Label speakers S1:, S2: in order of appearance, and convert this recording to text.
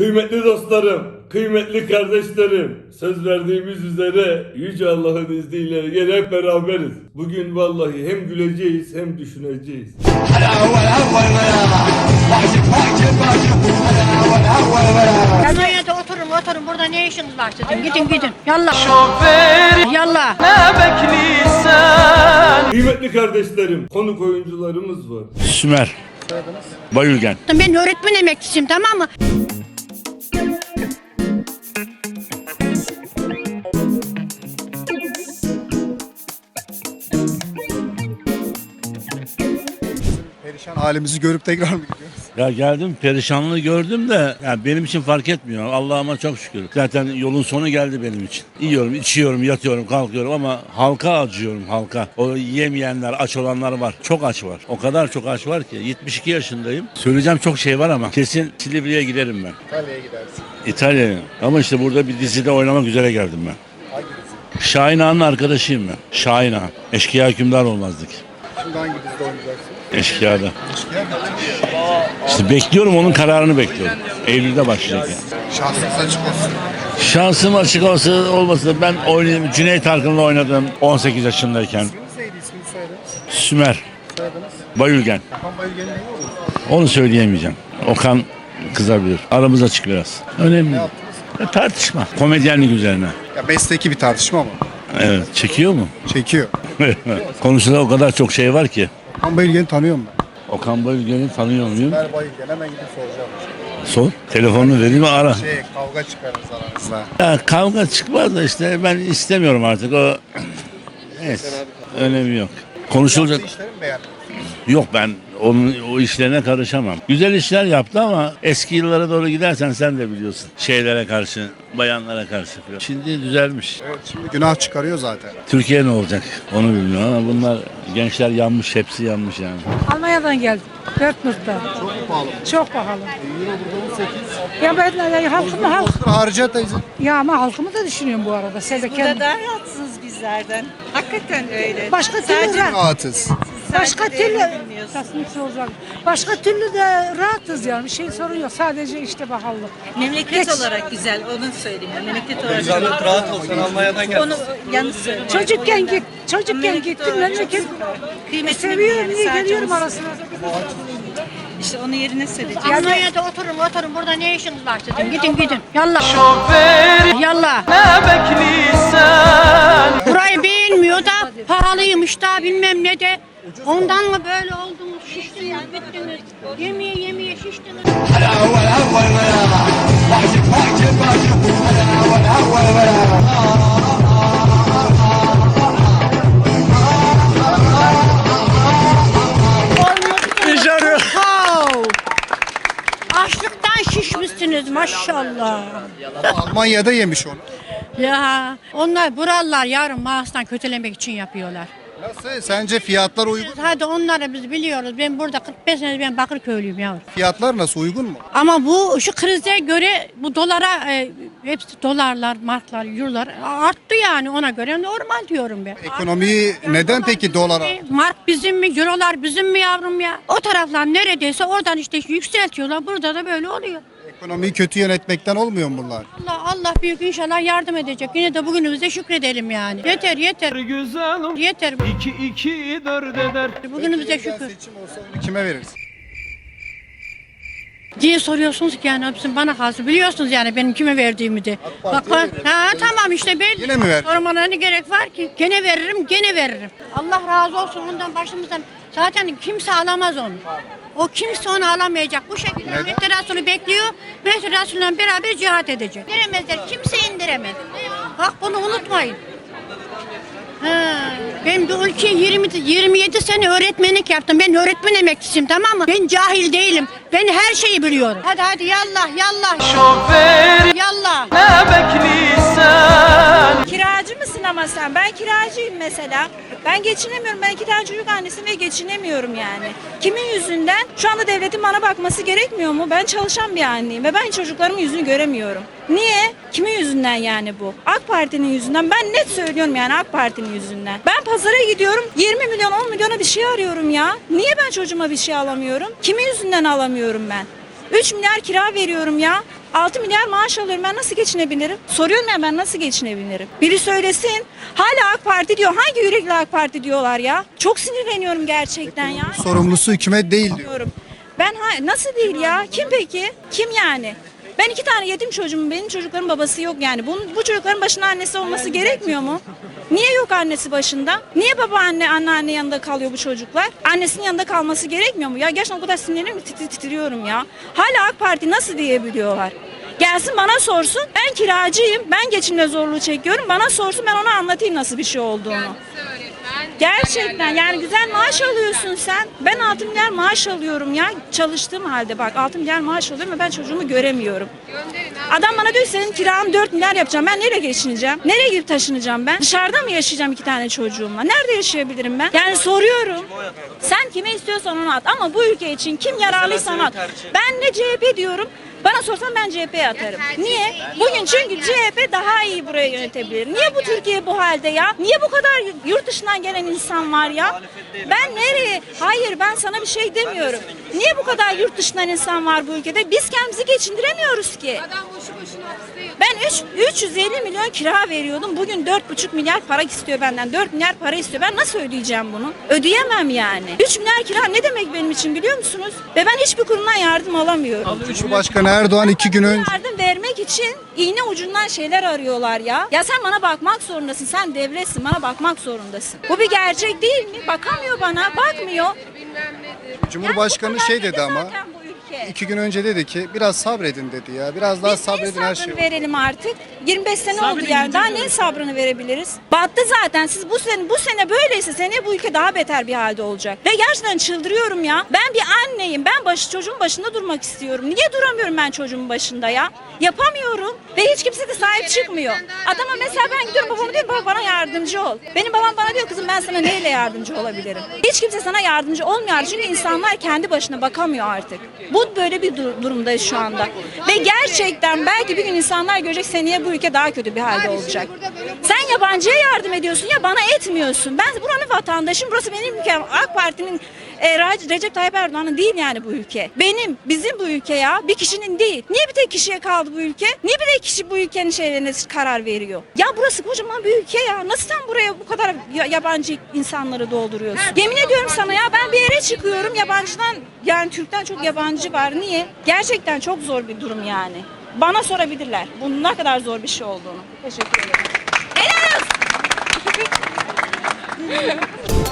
S1: Kıymetli dostlarım, kıymetli kardeşlerim, söz verdiğimiz üzere Yüce Allah'ın izniyle gene hep beraberiz. Bugün vallahi hem güleceğiz hem düşüneceğiz.
S2: Almanya'da oturun oturun burada ne işiniz var sizin gidin gidin yallah yallah
S1: Kıymetli kardeşlerim, konuk oyuncularımız var.
S3: Sümer. Bayülgen.
S2: ben öğretmen emeklisiyim tamam mı
S4: halimizi görüp tekrar mı gidiyoruz?
S3: Ya geldim perişanlığı gördüm de ya benim için fark etmiyor. Allah'ıma çok şükür. Zaten yolun sonu geldi benim için. Yiyorum, içiyorum, yatıyorum, kalkıyorum ama halka acıyorum halka. O yemeyenler, aç olanlar var. Çok aç var. O kadar çok aç var ki. 72 yaşındayım. Söyleyeceğim çok şey var ama kesin Silivri'ye giderim ben.
S4: İtalya'ya gidersin.
S3: İtalya'ya. Ama işte burada bir dizide oynamak üzere geldim ben.
S4: Hangi dizi?
S3: Şahin Ağa'nın arkadaşıyım ben. Şahin Ağa. Eşkıya hükümdar olmazdık.
S4: Şimdi hangi dizide oynayacaksın?
S3: Eşkıya'da. İşte bekliyorum onun kararını bekliyorum. Eylül'de başlayacak yani.
S4: Şansınız açık olsun.
S3: Şansım açık olsa olmasa ben oynayayım. Cüneyt Arkın'la oynadım 18 yaşındayken.
S4: İsminiz neydi? İsmini soyadınız.
S3: Sümer,
S4: Soyadınız.
S3: Bayülgen.
S4: Okan Bayülgen'in neyi olur?
S3: Onu söyleyemeyeceğim. Okan kızabilir. Aramız açık biraz. Önemli. E, tartışma. Komedyenlik üzerine.
S4: Ya mesleki bir tartışma ama.
S3: Evet. Çekiyor mu?
S4: Çekiyor.
S3: Konusunda o kadar çok şey var ki.
S4: Okan Bayülgen'i tanıyorum ben.
S3: Okan Bayülgen'i tanıyor muyum?
S4: Ver Bayülgen hemen gidip soracağım.
S3: Sor. Telefonunu vereyim ara.
S4: Şey kavga çıkarırız aranızda.
S3: Ya kavga çıkmaz da işte ben istemiyorum artık o. Evet. Önemi yok. Konuşulacak.
S4: Yaptığı işleri mi?
S3: Yok ben onun o işlerine karışamam. Güzel işler yaptı ama eski yıllara doğru gidersen sen de biliyorsun. Şeylere karşı, bayanlara karşı falan. Şimdi düzelmiş.
S4: Evet şimdi günah çıkarıyor zaten.
S3: Türkiye ne olacak onu bilmiyorum ama bunlar gençler yanmış, hepsi yanmış yani.
S5: Almanya'dan geldim. Dört nurtta.
S4: Çok pahalı?
S5: Çok pahalı.
S4: Euro burada 18.
S5: Ya ben ya, halkımı halk
S4: Harca teyze.
S5: ya ama halkımı da düşünüyorum bu arada. Sen de
S6: Burada daha rahatsınız bizlerden. Hakikaten öyle.
S5: Başka türlü.
S4: Rahatız.
S5: Başka türlü. Nasıl soracak? Başka türlü de rahatız yani. Bir şey sorun yok. Sadece işte pahalılık.
S6: Memleket
S5: Geç.
S6: olarak güzel, onu söyleyeyim. Memleket olarak Zahmet rahat ol, sen Almanya'dan geldin. Onu yalnız söyleyeyim.
S5: Çocukken git, çocukken gittim memleket.
S6: çok kıymetli
S5: Seviyorum niye geliyorum arasına.
S6: İşte onu yerine söyleyeceğim.
S2: Almanya'da oturun oturun burada ne işiniz var sizin gidin gidin yallah yallah burayı beğenmiyor da pahalıymış da bilmem ne de ondan mı böyle oldunuz şiştiniz bittiniz yemeye yemeye şiştiniz. Açlıktan şişmişsiniz maşallah.
S4: Almanya'da yemiş onu.
S2: Ya onlar buralılar yarın maaştan kötülemek için yapıyorlar.
S4: Nasıl? Sence fiyatlar uygun?
S2: Hadi onları biz biliyoruz. Ben burada 45 senedir ben Bakırköylüyüm yavrum.
S4: Fiyatlar nasıl uygun mu?
S2: Ama bu şu krize göre bu dolara e, hepsi dolarlar, marklar, eurolar arttı yani ona göre normal diyorum ben.
S4: Ekonomiyi neden peki dolara?
S2: Mark bizim mi, eurolar bizim mi yavrum ya? O taraflar neredeyse oradan işte yükseltiyorlar. Burada da böyle oluyor.
S4: Ekonomiyi kötü yönetmekten olmuyor mu bunlar?
S2: Allah Allah büyük inşallah yardım edecek. Yine de bugünümüzde şükredelim yani. Yeter yeter.
S7: Güzelim
S2: Yeter.
S7: iki iki dört eder
S2: Bugünümüze şükür.
S4: seçim olsa onu kime verirsin?
S2: diye soruyorsunuz ki yani hepsini bana kalsın. Biliyorsunuz yani benim kime verdiğimi de. Bak, bak- ha tamam işte belli.
S4: Yine mi ver?
S2: Sormana ne gerek var ki? Gene veririm, gene veririm. Allah razı olsun ondan başımızdan. Zaten kimse alamaz onu. O kimse onu alamayacak. Bu şekilde? Mehmet Resulü bekliyor. Mehmet Resulü'yle beraber cihat edecek. İndiremezler. Kimse indiremez. Bak bunu unutmayın. Ha, ben bu ülkeye 20, 27 sene öğretmenlik yaptım. Ben öğretmen emeklisiyim tamam mı? Ben cahil değilim. Ben her şeyi biliyorum. Hadi hadi yallah yallah.
S7: Şoför
S2: Yallah.
S8: Sen? Ben kiracıyım mesela. Ben geçinemiyorum. Ben iki tane çocuk annesiyim ve geçinemiyorum yani. Kimin yüzünden? Şu anda devletin bana bakması gerekmiyor mu? Ben çalışan bir anneyim ve ben çocuklarımın yüzünü göremiyorum. Niye? Kimin yüzünden yani bu? AK Parti'nin yüzünden. Ben net söylüyorum yani AK Parti'nin yüzünden. Ben pazara gidiyorum 20 milyon 10 milyona bir şey arıyorum ya. Niye ben çocuğuma bir şey alamıyorum? Kimin yüzünden alamıyorum ben? 3 milyar kira veriyorum ya. 6 milyar maaş alıyorum. Ben nasıl geçinebilirim? Soruyorum ya ben nasıl geçinebilirim? Biri söylesin. Hala AK Parti diyor. Hangi yürekli AK Parti diyorlar ya? Çok sinirleniyorum gerçekten ya.
S4: Sorumlusu hükümet değil diyor.
S8: Ben ha- nasıl değil ya? Kim peki? Kim yani? Ben iki tane yetim çocuğum. Benim çocukların babası yok yani. Bu, bu çocukların başında annesi olması gerekmiyor mu? Niye yok annesi başında? Niye baba anne anneanne yanında kalıyor bu çocuklar? Annesinin yanında kalması gerekmiyor mu? Ya gerçekten o kadar sinirlerim tit- titriyorum ya. Hala AK Parti nasıl diyebiliyorlar? Gelsin bana sorsun. Ben kiracıyım. Ben geçimle zorluğu çekiyorum. Bana sorsun ben ona anlatayım nasıl bir şey olduğunu. Gerçekten yani güzel maaş alıyorsun sen. Ben 6 milyar maaş alıyorum ya. Çalıştığım halde bak 6 milyar maaş alıyorum ve ben çocuğumu göremiyorum. Adam bana diyor senin kiran 4 milyar yapacağım. Ben nereye geçineceğim? Nereye gidip taşınacağım ben? Dışarıda mı yaşayacağım iki tane çocuğumla? Nerede yaşayabilirim ben? Yani soruyorum. Sen kime istiyorsan onu at. Ama bu ülke için kim yararlıysa onu at. Ben ne CHP diyorum. Bana sorsan ben CHP'ye atarım. Niye? Bugün çünkü CHP daha iyi burayı yönetebilir. Niye bu Türkiye bu halde ya? Niye bu kadar yurt dışından gelen insan var ya? Ben nereye? Hayır ben sana bir şey demiyorum. Niye bu kadar yurt dışından insan var bu ülkede? Biz kendimizi geçindiremiyoruz ki. Ben 3, 350 milyon kira veriyordum. Bugün 4,5 milyar para istiyor benden. 4 milyar para istiyor. Ben nasıl ödeyeceğim bunu? Ödeyemem yani. 3 milyar kira ne demek benim için biliyor musunuz? Ve ben hiçbir kurumdan yardım alamıyorum.
S4: Cumhurbaşkanı Erdoğan iki gün önce
S8: Yardım vermek için iğne ucundan şeyler arıyorlar ya. Ya sen bana bakmak zorundasın. Sen devletsin. Bana bakmak zorundasın. Bu bir gerçek değil mi? Bakamıyor bana. Bakmıyor.
S4: Cumhurbaşkanı şey dedi ama
S8: bu.
S4: İki gün önce dedi ki biraz sabredin dedi ya. Biraz daha
S8: Biz
S4: sabredin her şey.
S8: sabrını verelim artık. 25 sene oldu yani. Daha neyin sabrını verebiliriz? Battı zaten. Siz bu sene bu sene böyleyse seneye bu ülke daha beter bir halde olacak. Ve gerçekten çıldırıyorum ya. Ben bir anneyim. Ben başı çocuğun başında durmak istiyorum. Niye duramıyorum ben çocuğumun başında ya? Yapamıyorum. Ve hiç kimse de sahip çıkmıyor. Adama mesela ben gidiyorum babama diyorum baba bana yardımcı ol. Benim babam bana diyor kızım ben sana neyle yardımcı olabilirim? Hiç kimse sana yardımcı olmuyor. Çünkü insanlar kendi başına bakamıyor artık. Bu böyle bir dur- durumdayız şu anda. Ve gerçekten belki bir gün insanlar görecek seneye bu ülke daha kötü bir halde olacak. Sen yabancıya yardım ediyorsun ya bana etmiyorsun. Ben buranın vatandaşım. Burası benim ülkem. AK Parti'nin e, Re- Recep Tayyip Erdoğan'ın değil yani bu ülke. Benim, bizim bu ülke ya. Bir kişinin değil. Niye bir tek kişiye kaldı bu ülke? Niye bir tek kişi bu ülkenin şeylerine karar veriyor? Ya burası kocaman bir ülke ya. Nasıl sen buraya bu kadar ya- yabancı insanları dolduruyorsun? Yemin ediyorum sana ya ben bir yere çıkıyorum yabancıdan yani Türk'ten çok yabancı var. Niye? Gerçekten çok zor bir durum yani. Bana sorabilirler. Bunun ne kadar zor bir şey olduğunu. Teşekkür ederim. Helal olsun.